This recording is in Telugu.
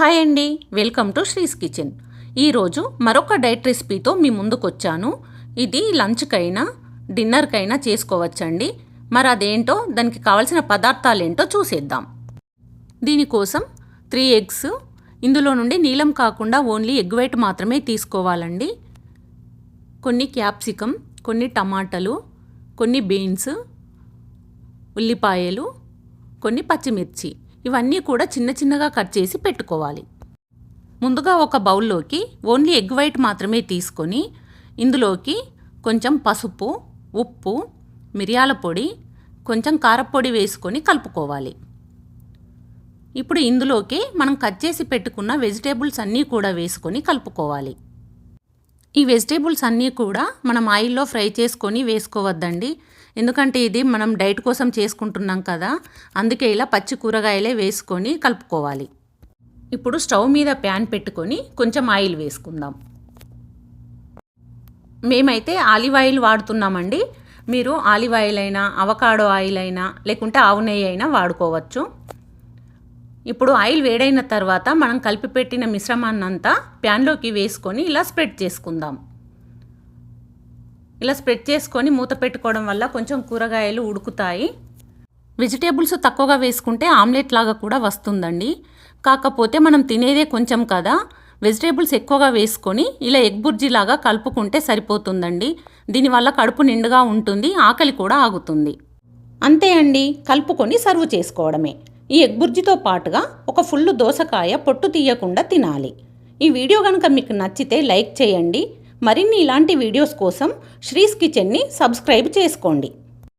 హాయ్ అండి. Welcome to Sree's kitchen. ఈరోజు మరొక డైట్ రెసిపీతో మీ ముందుకొచ్చాను. ఇది లంచ్కైనా డిన్నర్కైనా చేసుకోవచ్చండి. మరి అదేంటో దానికి కావాల్సిన పదార్థాలు ఏంటో చూసేద్దాం. దీనికోసం త్రీ ఎగ్స్ ఇందులో నుండి నీలం కాకుండా ఓన్లీ ఎగ్ వైట్ మాత్రమే తీసుకోవాలండి. కొన్ని క్యాప్సికమ్ కొన్ని టమాటాలు కొన్ని బీన్స్ ఉల్లిపాయలు కొన్ని పచ్చిమిర్చి. ఇవన్నీ కూడా చిన్న చిన్నగా కట్ చేసి పెట్టుకోవాలి. ముందుగా ఒక బౌల్లోకి ఓన్లీ ఎగ్ వైట్ మాత్రమే తీసుకొని ఇందులోకి కొంచెం పసుపు ఉప్పు మిరియాల పొడి కొంచెం కారపొడి వేసుకొని కలుపుకోవాలి. ఇప్పుడు ఇందులోకి మనం కట్ చేసి పెట్టుకున్న వెజిటేబుల్స్ అన్నీ కూడా వేసుకొని కలుపుకోవాలి. ఈ వెజిటేబుల్స్ అన్నీ కూడా మనం ఆయిల్లో ఫ్రై చేసుకొని వేసుకోవద్దండి. ఎందుకంటే ఇది మనం డైట్ కోసం చేసుకుంటున్నాం కదా అందుకే ఇలా పచ్చి కూరగాయలే వేసుకొని కలుపుకోవాలి. ఇప్పుడు స్టవ్ మీద ప్యాన్ పెట్టుకొని కొంచెం ఆయిల్ వేసుకుందాం. మేమైతే ఆలివ్ ఆయిల్ వాడుతున్నామండి. మీరు ఆలివ్ ఆయిల్ అయినా అవకాడో ఆయిల్ అయినా లేకుంటే ఆవు నెయ్యి అయినా వాడుకోవచ్చు. ఇప్పుడు ఆయిల్ వేడైన తర్వాత మనం కలిపి పెట్టిన మిశ్రమాన్నంతా ప్యాన్లోకి వేసుకొని ఇలా స్ప్రెడ్ చేసుకుందాం. ఇలా స్ప్రెడ్ చేసుకొని మూత పెట్టుకోవడం వల్ల కొంచెం కూరగాయలు ఉడుకుతాయి. వెజిటేబుల్స్ తక్కువగా వేసుకుంటే ఆమ్లెట్ లాగా కూడా వస్తుందండి. కాకపోతే మనం తినేదే కొంచెం కదా. వెజిటేబుల్స్ ఎక్కువగా వేసుకొని ఇలా ఎగ్ బుర్జీలాగా కలుపుకుంటే సరిపోతుందండి. దీనివల్ల కడుపు నిండుగా ఉంటుంది ఆకలి కూడా ఆగుతుంది. అంతే అండి కలుపుకొని సర్వ్ చేసుకోవడమే. ఈ ఎగ్ బుర్జితో పాటుగా ఒక ఫుల్ దోసకాయ పొట్టు తీయకుండా తినాలి. ఈ వీడియో కనుక మీకు నచ్చితే లైక్ చేయండి మరిన్ని ఇలాంటి వీడియోస్ కోసం శ్రీస్ కిచెన్ని సబ్స్క్రైబ్ చేసుకోండి.